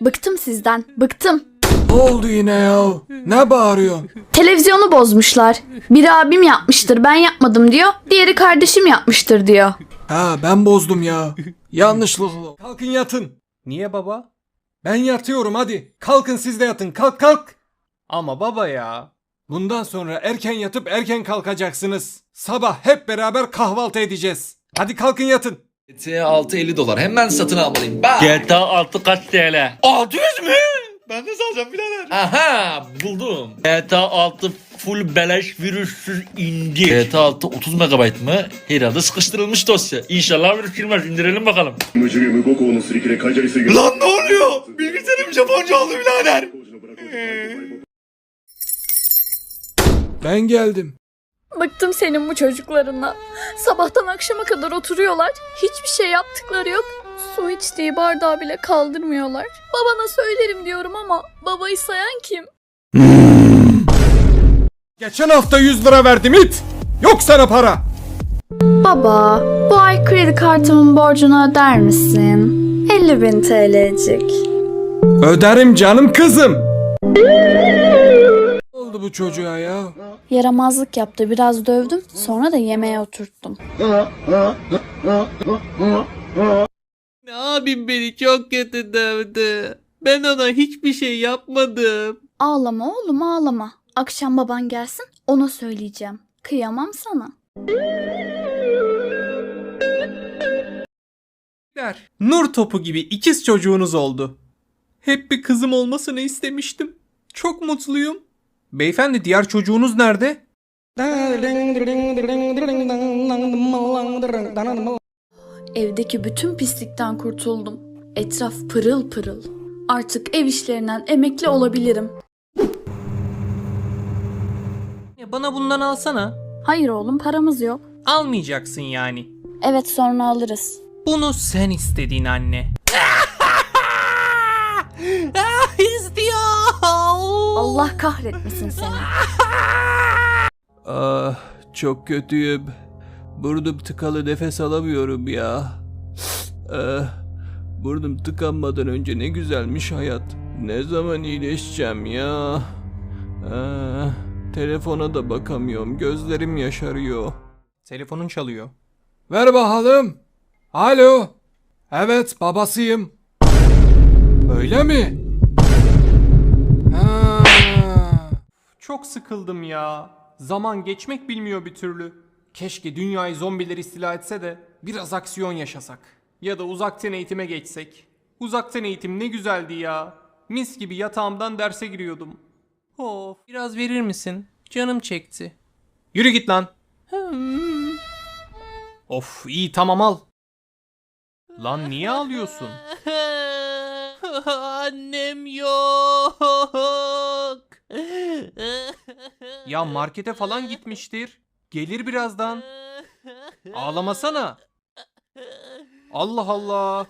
Bıktım sizden, bıktım. Ne oldu yine ya? Ne bağırıyorsun? Televizyonu bozmuşlar. Biri abim yapmıştır, ben yapmadım diyor. Diğeri kardeşim yapmıştır diyor. Ha ben bozdum ya. Yanlışlıkla. Kalkın yatın. Niye baba? Ben yatıyorum hadi. Kalkın siz de yatın. Kalk kalk. Ama baba ya. Bundan sonra erken yatıp erken kalkacaksınız. Sabah hep beraber kahvaltı edeceğiz. Hadi kalkın yatın. GTA 6 50 dolar. Hemen satın almalıyım. Bak. GTA 6 kaç TL? 600 mü? Ben de alacağım birader. Aha buldum. GTA 6 full beleş virüssüz indir. GTA 6 30 MB mı? Herhalde sıkıştırılmış dosya. İnşallah virüs girmez. İndirelim bakalım. Lan ne oluyor? Bilgisayarım Japonca oldu birader. Ben geldim. Bıktım senin bu çocuklarından. Sabahtan akşama kadar oturuyorlar. Hiçbir şey yaptıkları yok. Su içtiği bardağı bile kaldırmıyorlar. Babana söylerim diyorum ama babayı sayan kim? Geçen hafta 100 lira verdim it. Yok sana para. Baba, bu ay kredi kartımın borcunu öder misin? 50 bin TL'cik. Öderim canım kızım. Oldu bu çocuğa ya? Yaramazlık yaptı, biraz dövdüm. Sonra da yemeğe oturttum. Abim beni çok kötü dövdü. Ben ona hiçbir şey yapmadım. Ağlama oğlum ağlama. Akşam baban gelsin ona söyleyeceğim. Kıyamam sana. Der. Nur topu gibi ikiz çocuğunuz oldu. Hep bir kızım olmasını istemiştim. Çok mutluyum. Beyefendi diğer çocuğunuz nerede? Evdeki bütün pislikten kurtuldum. Etraf pırıl pırıl. Artık ev işlerinden emekli olabilirim. Ya bana bundan alsana. Hayır oğlum paramız yok. Almayacaksın yani. Evet sonra alırız. Bunu sen istedin anne. Ah. Allah kahretmesin seni. Ah çok kötüyüm. Burnum tıkalı nefes alamıyorum ya. Ah, burnum tıkanmadan önce ne güzelmiş hayat. Ne zaman iyileşeceğim ya. Ah, telefona da bakamıyorum. Gözlerim yaşarıyor. Telefonun çalıyor. Ver bakalım. Alo. Evet babasıyım. Öyle mi? Çok sıkıldım ya. Zaman geçmek bilmiyor bir türlü. Keşke dünyayı zombiler istila etse de biraz aksiyon yaşasak. Ya da uzaktan eğitime geçsek. Uzaktan eğitim ne güzeldi ya. Mis gibi yatağımdan derse giriyordum. Of biraz verir misin? Canım çekti. Yürü git lan. Of iyi tamam al. Lan niye ağlıyorsun? Annem yok. Ya markete falan gitmiştir. Gelir birazdan. Ağlamasana. Allah Allah.